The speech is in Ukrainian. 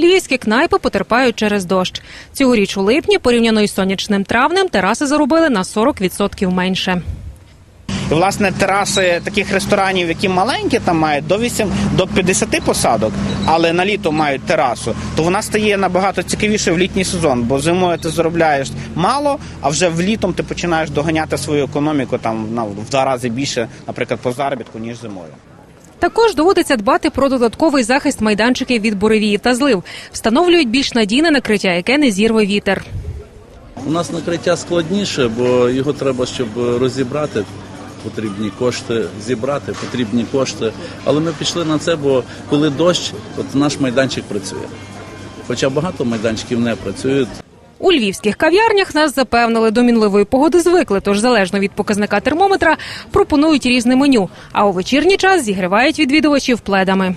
Львівські кнайпи потерпають через дощ. Цьогоріч у липні, порівняно із сонячним травнем, тераси заробили на 40% менше. І, власне, тераси таких ресторанів, які маленькі, там мають до 8, до 50 посадок, але на літо мають терасу, то вона стає набагато цікавіше в літній сезон, бо зимою ти заробляєш мало, а вже в літом ти починаєш доганяти свою економіку там на в два рази більше, наприклад, по заробітку, ніж зимою. Також доводиться дбати про додатковий захист майданчиків від буревіїв та злив. Встановлюють більш надійне накриття, яке не зірве вітер. У нас накриття складніше, бо його треба, щоб розібрати. Потрібні кошти зібрати, потрібні кошти. Але ми пішли на це, бо коли дощ, от наш майданчик працює. Хоча багато майданчиків не працюють. У львівських кав'ярнях нас запевнили, до мінливої погоди звикли, тож залежно від показника термометра пропонують різне меню. А у вечірній час зігрівають відвідувачів пледами.